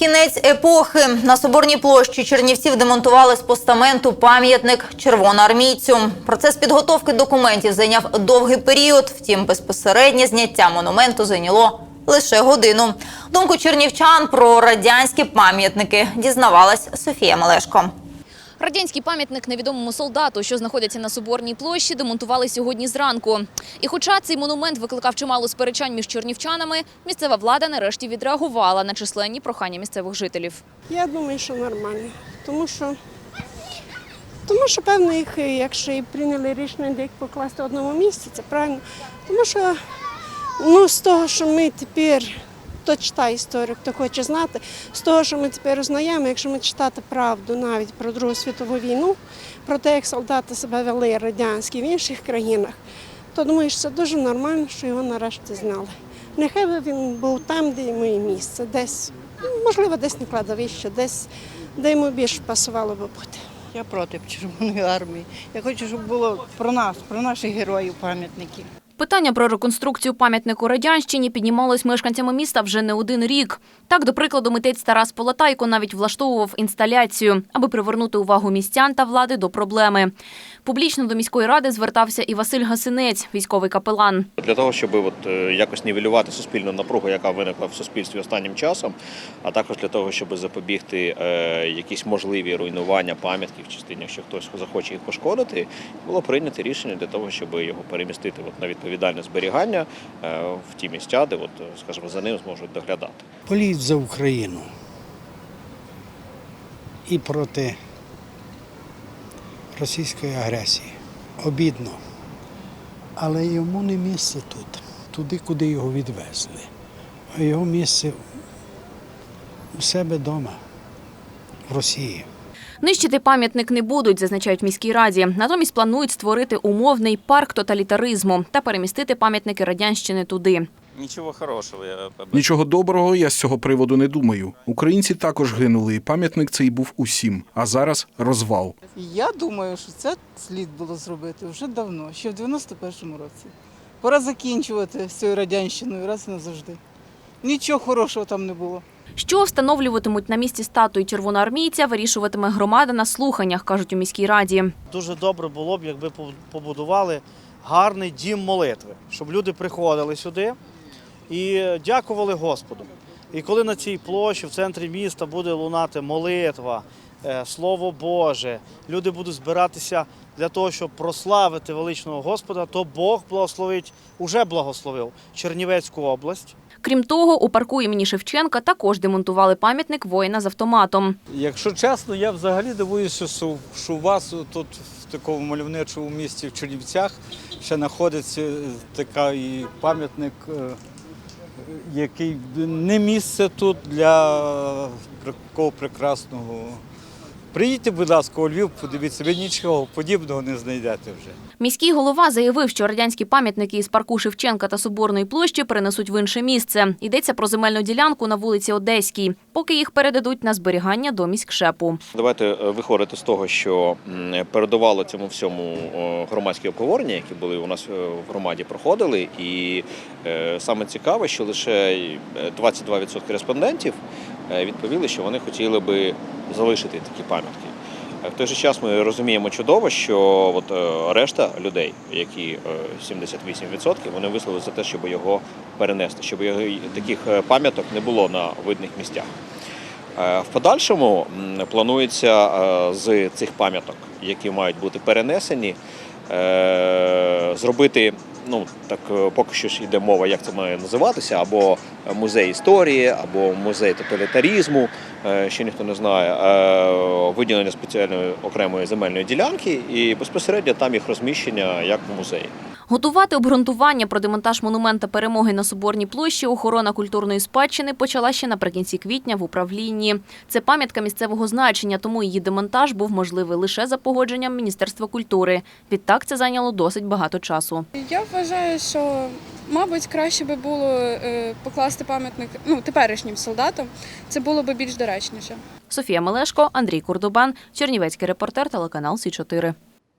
Кінець епохи на соборній площі Чернівців демонтували з постаменту пам'ятник червоноармійцю. Процес підготовки документів зайняв довгий період. Втім, безпосереднє зняття монументу зайняло лише годину. Думку чернівчан про радянські пам'ятники дізнавалась Софія Мелешко. Радянський пам'ятник невідомому солдату, що знаходиться на Соборній площі, демонтували сьогодні зранку. І хоча цей монумент викликав чимало сперечань між чернівчанами, місцева влада нарешті відреагувала на численні прохання місцевих жителів. Я думаю, що нормально. Тому що, тому що певно, їх, е, якщо і прийняли рішення де їх покласти в одному місці, це правильно. Тому що ну, з того, що ми тепер, хто читає історію, хто хоче знати, з того, що ми тепер узнаємо, якщо ми читати правду навіть про Другу світову війну, про те, як солдати себе вели радянські в інших країнах, то думаю, що це дуже нормально, що його нарешті знали. Нехай би він був там, де йому і місце, десь, можливо, десь на кладовищі, десь, де йому більше пасувало би бути. Я проти Червоної армії. Я хочу, щоб було про нас, про наших героїв пам'ятники. Питання про реконструкцію пам'ятнику радянщині піднімалось мешканцями міста вже не один рік. Так, до прикладу, митець Тарас Полатайко навіть влаштовував інсталяцію, аби привернути увагу містян та влади до проблеми. Публічно до міської ради звертався і Василь Гасинець, військовий капелан. Для того, щоб от, е, якось нівелювати суспільну напругу, яка виникла в суспільстві останнім часом, а також для того, щоб запобігти е, якісь можливі руйнування пам'ятків, частині, якщо хтось захоче їх пошкодити, було прийнято рішення для того, щоб його перемістити от, на відповідальне зберігання е, в ті місця, де, от, скажімо, за ним зможуть доглядати. поліз за Україну і проти російської агресії. Обідно. Але йому не місце тут, туди, куди його відвезли. А його місце у себе вдома, в Росії. Нищити пам'ятник не будуть, зазначають в міській раді. Натомість планують створити умовний парк тоталітаризму та перемістити пам'ятники радянщини туди. Нічого хорошого. Я Нічого доброго я з цього приводу не думаю. Українці також гинули, і пам'ятник цей був усім. А зараз розвал. Я думаю, що це слід було зробити вже давно, ще в 91-му році. Пора закінчувати з цією радянщиною раз і назавжди. Нічого хорошого там не було. Що встановлюватимуть на місці статуї червоноармійця, вирішуватиме громада на слуханнях, кажуть у міській раді. Дуже добре було б, якби побудували гарний дім молитви, щоб люди приходили сюди і дякували Господу. І коли на цій площі в центрі міста буде лунати молитва, е, Слово Боже, люди будуть збиратися для того, щоб прославити величного Господа, то Бог благословить, уже благословив Чернівецьку область. Крім того, у парку імені Шевченка також демонтували пам'ятник воїна з автоматом. Якщо чесно, я взагалі дивуюся, що, у вас тут в такому мальовничому місті в Чернівцях ще знаходиться такий пам'ятник, е, який не місце тут для такого прекрасного. Приїдьте, будь ласка, у Львів, подивіться, ви нічого подібного не знайдете вже. Міський голова заявив, що радянські пам'ятники із парку Шевченка та Соборної площі перенесуть в інше місце. Йдеться про земельну ділянку на вулиці Одеській, поки їх передадуть на зберігання до міськшепу. Давайте е, виходити з того, що передувало цьому всьому громадські обговорення, які були у нас е, в громаді, проходили. І е, саме цікаве, що лише е, 22% респондентів відповіли, що вони хотіли би залишити такі пам'ятки. Е, В той же час ми розуміємо чудово, що от е, решта людей, які е, 78%, вони висловили за те, щоб його перенести, щоб його таких е, пам'яток не було на видних місцях. Е, В подальшому планується е, з цих пам'яток, які мають бути перенесені, е, зробити. Ну так е, поки що ж йде мова, як це має називатися, або музей історії, або музей тоталітарізму, е, ще ніхто не знає, е, виділення спеціальної окремої земельної ділянки, і безпосередньо там їх розміщення як в музеї. Готувати обґрунтування про демонтаж монумента перемоги на Соборній площі охорона культурної спадщини почала ще наприкінці квітня в управлінні. Це пам'ятка місцевого значення, тому її демонтаж був можливий лише за погодженням Міністерства культури. Відтак це зайняло досить багато часу. Я вважаю, що мабуть краще би було е, покласти пам'ятник ну теперішнім солдатам. Це було би більш доречніше. Софія Мелешко, Андрій Курдубан, Чернівецький репортер, телеканал Сі 4